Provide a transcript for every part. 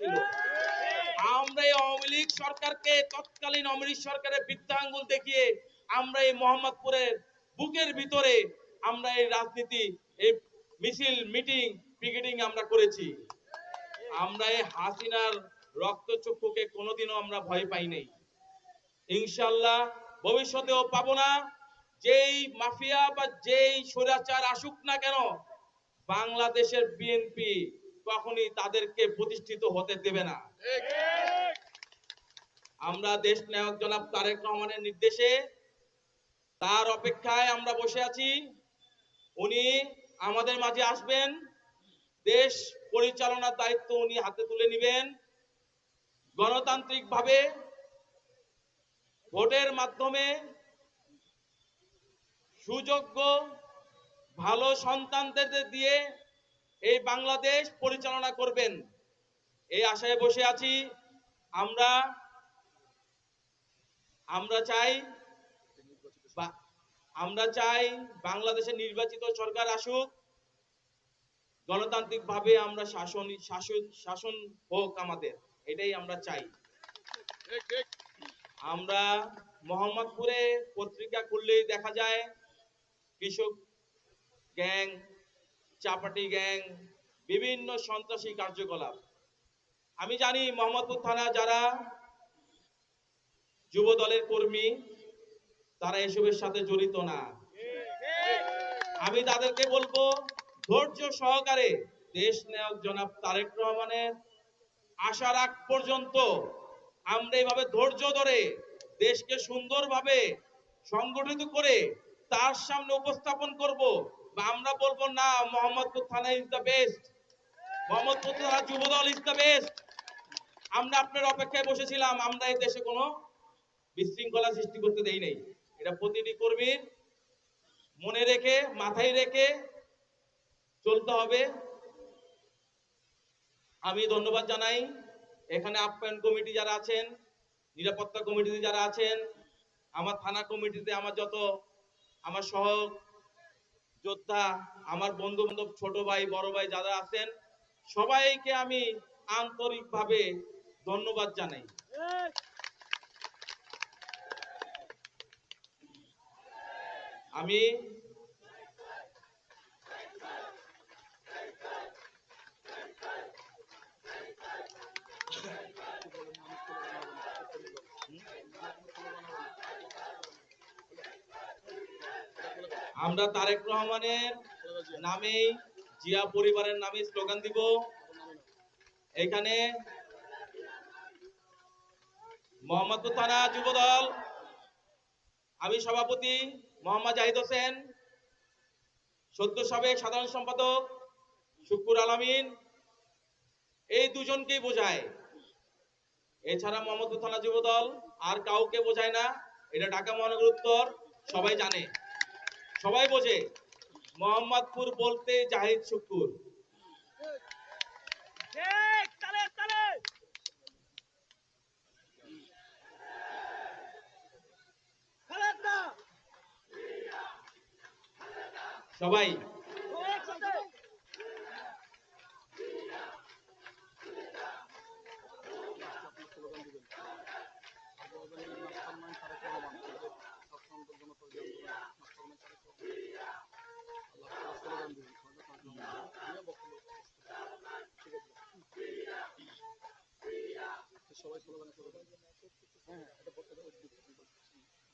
ছিল। আমরা এই আওয়ামী লীগ সরকারকে তৎকালীন আওয়ামী সরকারের বৃদ্ধাঙ্গুল দেখিয়ে আমরা এই মোহাম্মদপুরের বুকের ভিতরে আমরা এই রাজনীতি, এই মিছিল, মিটিং, পিকেটিং আমরা করেছি। আমরা এই হাসিনার রক্তচক্ষুকে কোনোদিনও আমরা ভয় পাই নাই। ইনশাল্লাহ ভবিষ্যতেও পাবো না। যেই মাফিয়া বা যেই স্বৈরাচার আসুক না কেন, বাংলাদেশের বিএনপি কখনই তাদেরকে প্রতিষ্ঠিত হতে দেবে না। আমরা দেশ নায়ক জনাব তারেক রহমানের নির্দেশে তার অপেক্ষায় আমরা বসে আছি। উনি আমাদের মাঝে আসবেন। দেশ পরিচালনার দায়িত্ব উনি হাতে তুলে নেবেন। গণতান্ত্রিকভাবে ভোটের মাধ্যমে সুযোগ্য ভালো সন্তানদের দিয়ে এই বাংলাদেশ পরিচালনা করবেন। এই আশায় বসে আছি আমরা আমরা চাই আমরা চাই বাংলাদেশের নির্বাচিত সরকার আসুক। গণতান্ত্রিক ভাবে আমরা শাসন শাসন শাসন হোক আমাদের, এটাই আমরা চাই। আমরা মোহাম্মদপুরে পত্রিকা খুললেই দেখা যায়, কৃষক গ্যাং চাপাটি গ্যাং, বিভিন্ন সন্ত্রাসী কার্যকলাপ। আমি জানি মোহাম্মদপুর থানা যারা যুব দলের কর্মী, তারা এসবের সাথে জড়িত না। আমি তাদেরকে বলব, ধৈর্য সহকারে দেশ নায়ক জনাব তারেক রহমানের আসার আগ পর্যন্ত আমরা এইভাবে ধৈর্য ধরে দেশকে সুন্দরভাবে সংগঠিত করে তার সামনে উপস্থাপন করব। আমরা বলব না, মোহাম্মদপুর থানা ইজ দ্য বেস্ট মোহাম্মদপুর থানা ইজ দ্য বেস্ট আমরা আপনার অপেক্ষায় বসেছিলাম, আমরা এই দেশে কোনো বিশৃঙ্খলা সৃষ্টি করতে দেই নাই। এটা প্রতিটি কর্মীর মনে রেখে, মাথায় রেখে চলতে হবে। আমি ধন্যবাদ জানাই। এখানে আপ্যায়ন কমিটি যারা আছেন, নিরাপত্তা কমিটিতে যারা আছেন, আমার থানা কমিটিতে আমার যত, আমার সহ যোদ্ধা, আমার বন্ধু বান্ধব ছোট ভাই, বড় ভাই যারা আছেন, সবাইকে আমি আন্তরিকভাবে ধন্যবাদ জানাই। আমি আমরা তারেক রহমানের নামেই জিয়া পরিবারের নামে স্লোগান দিব। এখানে মোহাম্মদপুর থানা যুবদল, আমি সভাপতি মোহাম্মদ জাহিদ হোসেন, সদ্য সাবেক সাধারণ সম্পাদক শুকুর আলামিন। এই দুজনকেই বোঝায়। এছাড়া মোহাম্মদপুর থানা যুবদল আর কাউকে বোঝায় না, এটা ঢাকা মহানগর উত্তর, সবাই জানে। সবাই বোঝে। মোহাম্মদপুর বলতে জাহিদ শুকুর। সবাই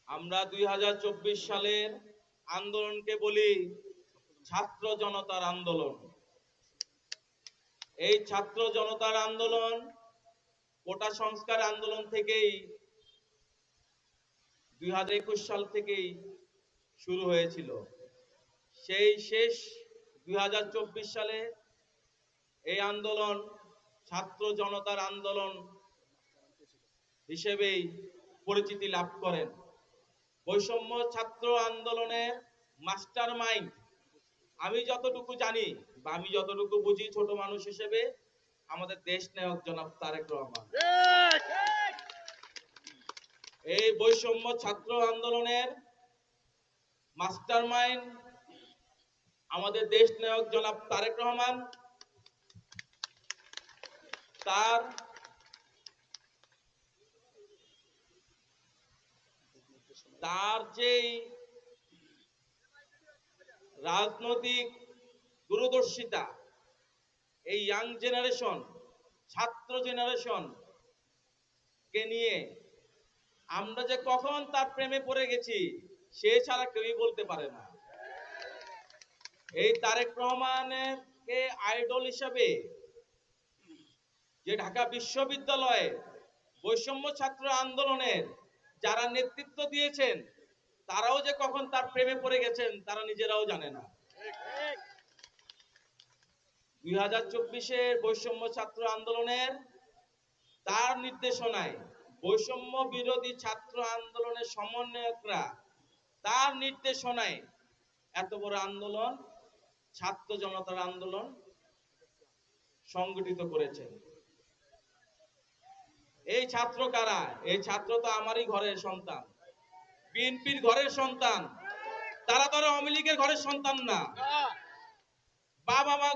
আমরা দুই হাজার চব্বিশ সালের আন্দোলনকে বলি ছাত্র জনতার আন্দোলন। এই ছাত্র জনতার আন্দোলন কোটা সংস্কার আন্দোলন থেকেই দুই হাজার একুশ সাল থেকেই শুরু হয়েছিল। সেই শেষ দুই হাজার চব্বিশ সালে এই আন্দোলন ছাত্র জনতার আন্দোলন হিসেবেই পরিচিতি লাভ করেন। বৈষম্য ছাত্র আন্দোলনের মাস্টার মাইন্ড আমি যতটুকু জানি বা আমি যতটুকু বুঝি ছোট মানুষ হিসেবে, আমাদের দেশ নায়ক জনাব তারেক রহমান। এই বৈষম্য ছাত্র আন্দোলনের মাস্টার মাইন্ড আমাদের দেশ নায়ক জনাব তারেক রহমান। তার তার যেই রাজনৈতিক দূরদর্শিতা, এই ইয়াং জেনারেশন ছাত্র জেনারেশন কে নিয়ে আমরা যে কখন তার প্রেমে পড়ে গেছি, সে ছাড়া কেউই বলতে পারে না। এই তারেক রহমানের কে আইডল হিসাবে যে ঢাকা বিশ্ববিদ্যালয়ে বৈষম্য ছাত্র আন্দোলনের যারা নেতৃত্ব দিয়েছেন, তারাও যে কখন তার প্রেমে পড়ে গেছেন, তারা নিজেরাও জানে না। দুই হাজার চব্বিশের বৈষম্য ছাত্র আন্দোলনের তার নির্দেশনায় বৈষম্য বিরোধী ছাত্র আন্দোলনের সমন্বয়করা তার নির্দেশনায় এত বড় আন্দোলন, ছাত্র জনতার আন্দোলন সংগঠিত করেছেন। এই ছাত্র কারা? এই ছাত্র তো আমারই ঘরের সন্তান। বিএনপির ঘরের সন্তান। তারা তো আর আওয়ামী লীগের ঘরের সন্তান না। বাবা মা